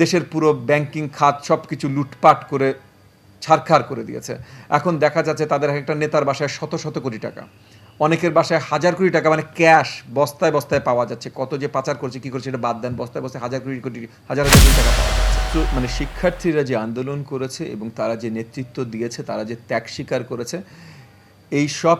দেশের পুরো ব্যাংকিং খাত সব কিছু লুটপাট করে ছারখার করে দিয়েছে। এখন দেখা যাচ্ছে তাদের একটা নেতার বাসায় শত শত কোটি টাকা। অনেকের বাসায় হাজার কোটি টাকা মানে ক্যাশ বস্তায় বস্তায় পাওয়া যাচ্ছে। কত যে পাচার করছে, কি করছে, এটা বাদ দেন, বস্তায় বস্তায় হাজার কোটি কোটি, হাজার হাজার কোটি টাকা পাওয়া যাচ্ছে। তো মানে শিক্ষার্থীরা যে আন্দোলন করেছে এবং তারা যে নেতৃত্ব দিয়েছে, তারা যে ত্যাগ স্বীকার করেছে, এই সব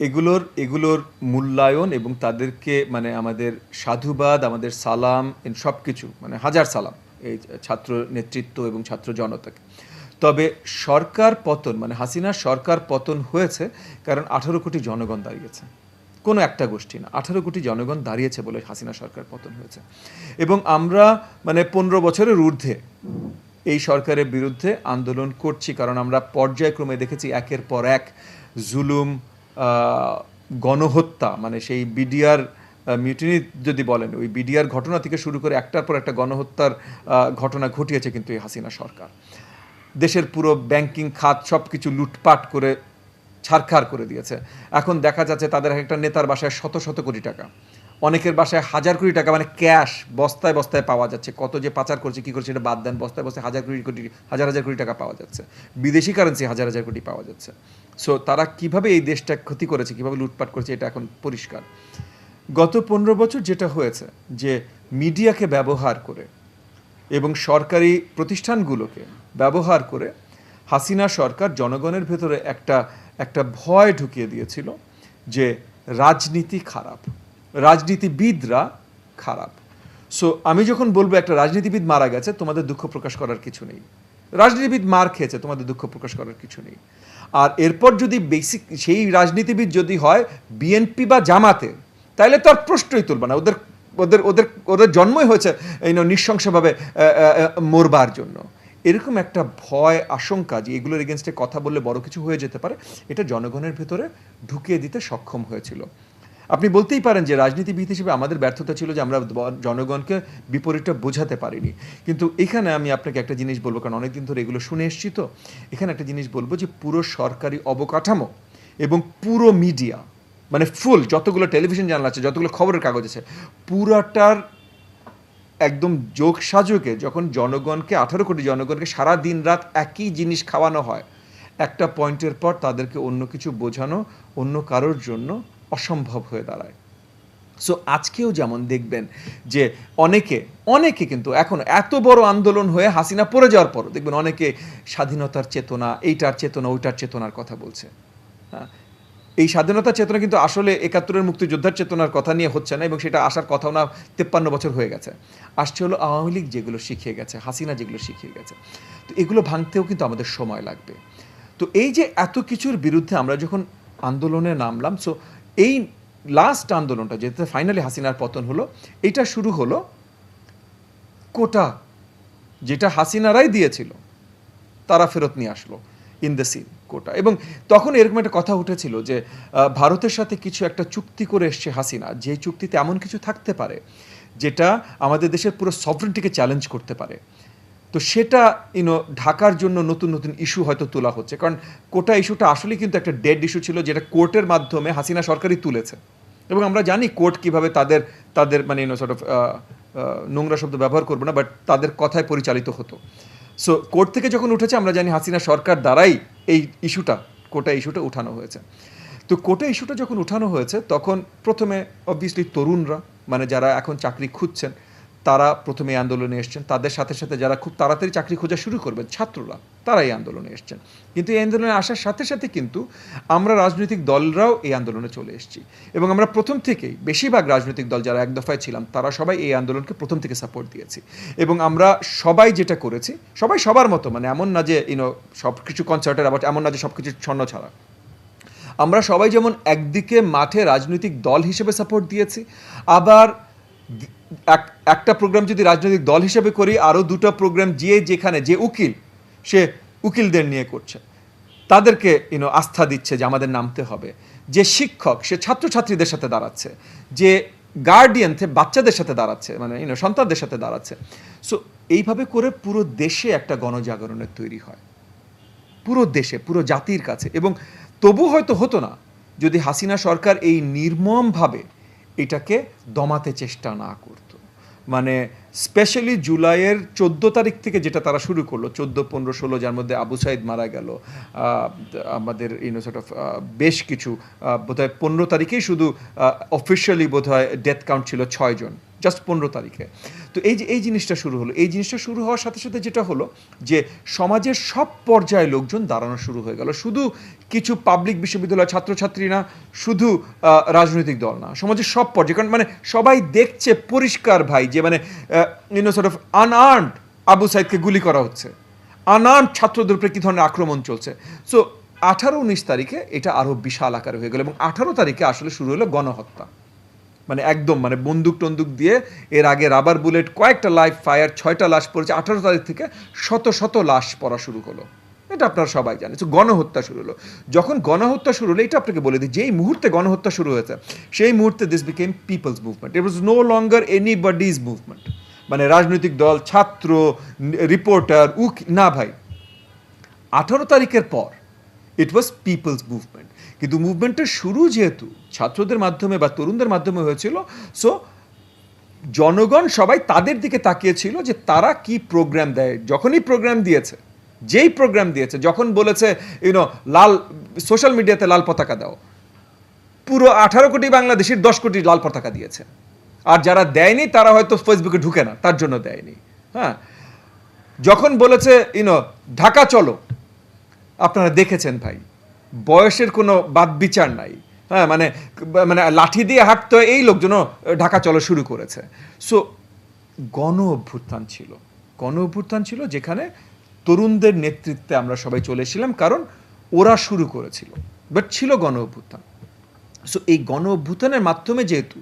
এগুলোর এগুলোর মূল্যায়ন এবং তাদেরকে মানে আমাদের সাধুবাদ, আমাদের সালাম সব কিছু মানে হাজার সালাম এই ছাত্র নেতৃত্ব এবং ছাত্র জনতাকে। তবে সরকার পতন মানে হাসিনার সরকার পতন হয়েছে কারণ আঠারো কোটি জনগণ দাঁড়িয়েছে। কোনো একটা গোষ্ঠী না, আঠারো কোটি জনগণ দাঁড়িয়েছে বলে হাসিনা সরকার পতন হয়েছে। এবং আমরা মানে পনেরো বছরের ঊর্ধ্বে এই সরকারের বিরুদ্ধে আন্দোলন করছি কারণ আমরা পর্যায়ক্রমে দেখেছি একের পর এক জুলুম গণহত্যা মানে সেই বিডিআর মিউটিনি যদি বলেন, ওই বিডিআর ঘটনা থেকে শুরু করে একটার পর একটা গণহত্যার ঘটনা ঘটিয়েছে কিন্তু এই হাসিনা সরকার। দেশের পুরো ব্যাংকিং খাত সব কিছু লুটপাট করে, ছারখার করে দিয়েছে। এখন দেখা যাচ্ছে তাদের একটা নেতার বাসায় শত শত কোটি টাকা। অনেকের বাসায় হাজার কোটি টাকা মানে ক্যাশ বস্তায় বস্তায় পাওয়া যাচ্ছে। কত যে পাচার করছে, কি করছে, এটা বাদ দেন, বস্তায় বস্তায় হাজার কোটি কোটি, হাজার হাজার কোটি টাকা পাওয়া যাচ্ছে। বিদেশি কারেন্সি হাজার হাজার কোটি পাওয়া যাচ্ছে। সো তারা কীভাবে এই দেশটা ক্ষতি করেছে, কীভাবে লুটপাট করেছে, এটা এখন পরিষ্কার। গত পনেরো বছর যেটা হয়েছে, যে মিডিয়াকে ব্যবহার করে এবং সরকারি প্রতিষ্ঠানগুলোকে ব্যবহার করে হাসিনা সরকার জনগণের ভেতরে একটা একটা ভয় ঢুকিয়ে দিয়েছিল যে রাজনীতি খারাপ। রাজনীতিবিদরা খারাপ। সো আমি যখন বলব একটা রাজনীতিবিদ মারা গেছে, তোমাদের দুঃখ প্রকাশ করার কিছু নেই। রাজনীতিবিদ মার খেয়েছে, তোমাদের দুঃখ প্রকাশ করার কিছু নেই। আর এরপর যদি বেসিক সেই রাজনীতিবিদ যদি হয় বিএনপি বা জামাতে তাহলে তো আর প্রশ্নই তুলবে না। ওদের ওদের ওদের ওদের জন্মই হয়েছে এই নৃশংসভাবে মরবার জন্য। এরকম একটা ভয়, আশঙ্কা যে এগুলোর এগেনস্টে কথা বললে বড় কিছু হয়ে যেতে পারে, এটা জনগণের ভেতরে ঢুকিয়ে দিতে সক্ষম হয়েছিল। আপনি বলতেই পারেন যে রাজনীতিবিদ হিসেবে আমাদের ব্যর্থতা ছিল যে আমরা জনগণকে বিপরীতটা বোঝাতে পারিনি। কিন্তু এখানে আমি আপনাকে একটা জিনিস বলব, কারণ অনেকদিন ধরে এগুলো শুনে এসছি তো। এখানে একটা জিনিস বলব যে পুরো সরকারি অবকাঠামো এবং পুরো মিডিয়া মানে ফুল যতগুলো টেলিভিশন চ্যানেল আছে, যতগুলো খবরের কাগজ আছে, পুরাটার একদম যোগ সাজকে যখন জনগণকে, আঠারো কোটি জনগণকে সারা দিন রাত একই জিনিস খাওয়ানো হয়, একটা পয়েন্টের পর তাদেরকে অন্য কিছু বোঝানো, অন্য কারোর জন্য অসম্ভব হয়ে দাঁড়ায়। সো আজকেও যেমন দেখবেন যে অনেকে অনেকে কিন্তু এখন এত বড় আন্দোলন হয়ে হাসিনা পড়ে যাওয়ার পর দেখবেন অনেকে স্বাধীনতার চেতনা, এইটার চেতনা, ওইটার চেতনার কথা বলছে। হ্যাঁ? এই স্বাধীনতার চেতনা কিন্তু আসলে একাত্তরের মুক্তিযোদ্ধার চেতনার কথা নিয়ে হচ্ছে না এবং সেটা আসার কথাও না, তেপ্পান্ন বছর হয়ে গেছে। আসছে হলো আওয়ামী লীগ যেগুলো শিখিয়ে গেছে, হাসিনা যেগুলো শিখিয়ে গেছে। তো এগুলো ভাঙতেও কিন্তু আমাদের সময় লাগবে। তো এই যে এত কিছুর বিরুদ্ধে আমরা যখন আন্দোলনে নামলাম সো এই লাস্ট আন্দোলনটা যেতে ফাইনালি হাসিনার পতন হলো, এটা শুরু হলো কোটা, যেটা হাসিনারাই দিয়েছিল, তারা ফেরত নিয়ে আসলো ইন দ্য সিন কোটা। এবং তখন এরকম একটা কথা উঠেছিল যে ভারতের সাথে কিছু একটা চুক্তি করে এসছে হাসিনা, যে চুক্তিতে এমন কিছু থাকতে পারে, যেটা আমাদের দেশের পুরো সফরেন্টিকে চ্যালেঞ্জ করতে পারে। তো সেটা ইউনো ঢাকার জন্য নতুন নতুন ইস্যু হয়তো তোলা হচ্ছে। কারণ কোটা ইস্যুটা আসলে কিন্তু একটা ডেড ইস্যু ছিল যেটা কোর্টের মাধ্যমে হাসিনা সরকারই তুলেছে। এবং আমরা জানি কোর্ট কীভাবে তাদের তাদের মানে ইউনো সর্ট অফ নোংরা শব্দ ব্যবহার করব না বাট তাদের কথায় পরিচালিত হতো। সো কোর্ট থেকে যখন উঠেছে, আমরা জানি হাসিনা সরকার দ্বারাই এই ইস্যুটা কোটা ইস্যুটা উঠানো হয়েছে। তো কোটা ইস্যুটা যখন উঠানো হয়েছে, তখন প্রথমে অবভিয়াসলি তরুণরা মানে যারা এখন চাকরি খুঁজছেন তারা প্রথমে আন্দোলনে এসছেন। তাদের সাথে সাথে যারা খুব তাড়াতাড়ি চাকরি খোঁজা শুরু করবেন, ছাত্ররা তারা এই আন্দোলনে এসছেন। কিন্তু এই আন্দোলনে আসার সাথে সাথে কিন্তু আমরা রাজনৈতিক দলরাও এই আন্দোলনে চলে এসেছি। এবং আমরা প্রথম থেকেই, বেশিরভাগ রাজনৈতিক দল যারা এক দফায় ছিলাম, তারা সবাই এই আন্দোলনকে প্রথম থেকে সাপোর্ট দিয়েছি। এবং আমরা সবাই যেটা করেছি, সবাই সবার মতো মানে এমন না যে ইউনো সব কিছু কনসার্টের আবার এমন না যে সব কিছু ছন্ন ছাড়া। আমরা সবাই যেমন একদিকে মাঠে রাজনৈতিক দল হিসেবে সাপোর্ট দিয়েছি, আবার একটা প্রোগ্রাম যদি রাজনৈতিক দল হিসেবে করি, আরও দুটো প্রোগ্রাম যে যেখানে যে উকিল, সে উকিলদের নিয়ে করছে। তাদেরকে ইনো আস্থা দিচ্ছে যে আমাদের নামতে হবে। যে শিক্ষক, সে ছাত্রছাত্রীদের সাথে দাঁড়াচ্ছে। যে গার্ডিয়ান বাচ্চাদের সাথে দাঁড়াচ্ছে মানে ইনো সন্তানদের সাথে দাঁড়াচ্ছে। সো এইভাবে করে পুরো দেশে একটা গণজাগরণের তৈরি হয়। পুরো দেশে, পুরো জাতির কাছে। এবং তবু হয়তো হতো না, যদি হাসিনা সরকার এই নির্মমভাবে এটাকে দমাতে চেষ্টা না করত। মানে স্পেশালি জুলাইয়ের চোদ্দ তারিখ থেকে যেটা তারা শুরু করল, চোদ্দ, পনেরো, ষোলো, যার মধ্যে আবু সাইদ মারা গেল আমাদের ইউনো অফ বেশ কিছু বোধহয় পনেরো তারিখেই শুধু অফিসিয়ালি বোধহয় ডেথ কাউন্ট ছিল ছয়জন জাস্ট পনেরো তারিখে। তো এই যে, এই জিনিসটা শুরু হলো। এই জিনিসটা শুরু হওয়ার সাথে সাথে যেটা হলো যে, সমাজের সব পর্যায়ে লোকজন দাঁড়ানো শুরু হয়ে গেল। শুধু কিছু পাবলিক বিশ্ববিদ্যালয়ের ছাত্রছাত্রী না, শুধু রাজনৈতিক দল না, সমাজের সব পর্যায়ে। কারণ মানে সবাই দেখছে পরিষ্কার ভাই যে মানে you know sort of unarmed Abu সাইদকে গুলি করা হচ্ছে। আনআর্মড ছাত্রদের উপরে কী ধরনের আক্রমণ চলছে? সো আঠারো উনিশ তারিখে এটা আরও বিশাল আকারে হয়ে গেল এবং আঠারো তারিখে আসলে শুরু হলো গণহত্যা। মানে একদম মানে বন্দুক টন্দুক দিয়ে এর আগে রাবার বুলেট কয়েকটা লাইভ ফায়ার ছয়টা লাশ পড়েছে, আঠারো তারিখ থেকে শত শত লাশ পড়া শুরু হলো। এটা আপনারা সবাই জানেন। গণহত্যা শুরু হলো। যখন গণহত্যা শুরু হলো, এটা আপনাকে বলে দিই, যেই মুহূর্তে গণহত্যা শুরু হয়েছে, সেই মুহূর্তে this became people's movement it was no longer anybody's movement মানে রাজনৈতিক দল, ছাত্র রিপোর্টার উক না ভাই, আঠারো তারিখের পর ইট ওয়াজ পিপলস মুভমেন্ট কিন্তু মুভমেন্টের শুরু যেহেতু ছাত্রদের মাধ্যমে বা তরুণদের মাধ্যমে হয়েছিল সো জনগণ সবাই তাদের দিকে তাকিয়েছিল যে তারা কি প্রোগ্রাম দেয়। যখনই প্রোগ্রাম দিয়েছে, যেই প্রোগ্রাম দিয়েছে, যখন বলেছে ইউনো লাল সোশ্যাল মিডিয়াতে লাল পতাকা দাও। পুরো আঠারো কোটি বাংলাদেশের দশ কোটি লাল পতাকা দিয়েছে। আর যারা দেয়নি, তারা হয়তো ফেসবুকে ঢুকে না, তার জন্য দেয়নি। হ্যাঁ? যখন বলেছে ইউনো ঢাকা চলো আপনারা দেখেছেন ভাই। বয়সের কোনো বাদ বিচার নাই। হ্যাঁ মানে মানে লাঠি দিয়ে হাঁটতে এই লোকজনও ঢাকা চলো শুরু করেছে। সো গণ অভ্যুত্থান ছিল। গণ অভ্যুত্থান ছিল যেখানে তরুণদের নেতৃত্বে আমরা সবাই চলে এসেছিলাম, কারণ ওরা শুরু করেছিল। বাট ছিল গণ অভ্যুত্থান। সো এই গণ অভ্যুত্থানের মাধ্যমে যেহেতু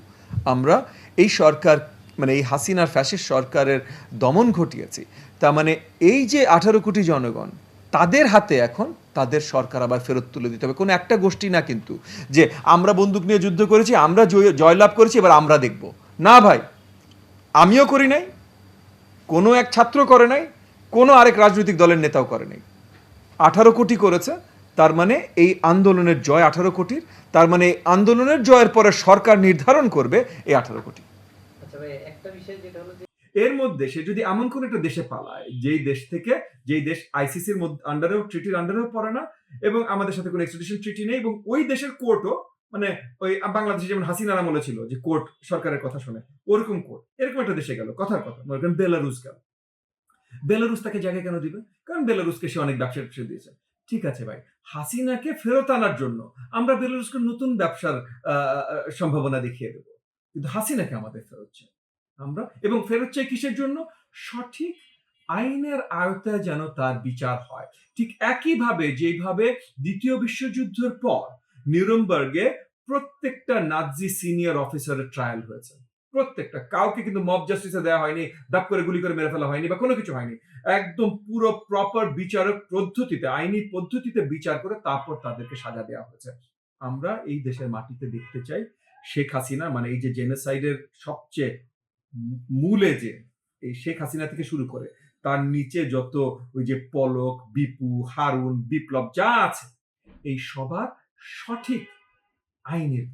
আমরা এই সরকার মানে এই হাসিনার ফ্যাসিস্ট সরকারের দমন ঘটিয়েছি, তার মানে এই যে আঠারো কোটি জনগণ তাদের হাতে এখন তাদের সরকার আবার ফেরত তুলে দিতে হবে। কোনো একটা গোষ্ঠী না কিন্তু। যে আমরা বন্দুক নিয়ে যুদ্ধ করেছি, আমরা জয়- জয়লাভ করেছি, এবার আমরা দেখব। না ভাই, আমিও করি নাই, কোনো এক ছাত্র করে নাই, কোনো আরেক রাজনৈতিক দলের নেতাও করে নাই। আঠারো কোটি করেছে, তার মানে এই আন্দোলনের জয় আঠারো কোটির, তার মানে এই আন্দোলনের জয়ের পরে সরকার নির্ধারণ করবে এই আঠারো কোটি। আচ্ছা একটা বিষয় যেটা হলো এর মধ্যে সে যদি এমন কোন একটা দেশে পালায়, যেই দেশ থেকে, যেই দেশ আইসিসির আন্ডারেও ট্রিটির আন্ডারেও পড়ে না, এবং আমাদের সাথে কোনো এক্সট্রাডিশন ট্রিটি নেই, এবং ওই দেশের কোর্টও মানে ওই বাংলাদেশে যেমন হাসিনার আমলে ছিল, যে কোর্ট সরকারের কথা শুনে, ওরকম কোর্ট এরকম একটা দেশে গেল, কথার কথা, মনে করেন বেলারুস গেল। বেলারুস তাকে জায়গায় কেন দিবে? কারণ বেলারুসকে সে অনেক ব্যবসা ব্যবসা দিয়েছে। ঠিক আছে ভাই, হাসিনাকে ফেরত আনার জন্য আমরা বেলারুসকে নতুন ব্যবসার সম্ভাবনা দেখিয়ে দেবো। কিন্তু হাসিনাকে আমাদের ফেরত চাই। আমরা, এবং ফেরত চাই কিসের জন্য? সঠিক আইনের আয়তায় যেন তার বিচার হয়। ঠিক একইভাবে যেভাবে দ্বিতীয় বিশ্বযুদ্ধের পর নিউরমবার্গে প্রত্যেকটা নাজি সিনিয়র অফিসারের ট্রায়াল হয়েছে। প্রত্যেকটা, কাউকে কিন্তু মব জাস্টিসে দেওয়া হয়নি, দাপ করে গুলি করে মেরে ফেলা হয়নি বা কোনো কিছু হয়নি। একদম পুরো প্রপার বিচারক পদ্ধতিতে, আইনি পদ্ধতিতে বিচার করে তারপর তাদেরকে সাজা দেওয়া হয়েছে। আমরা এই দেশের মাটিতে দেখতে চাই শেখ হাসিনা মানে এই যে জেনোসাইডের সবচেয়ে মূলে যে এই শেখ হাসিনা থেকে শুরু করে, তার নিচে যত ওই যে পলক, বিপু, হারুন, বিপ্লব যা আছে, এই সবার সঠিক আইনের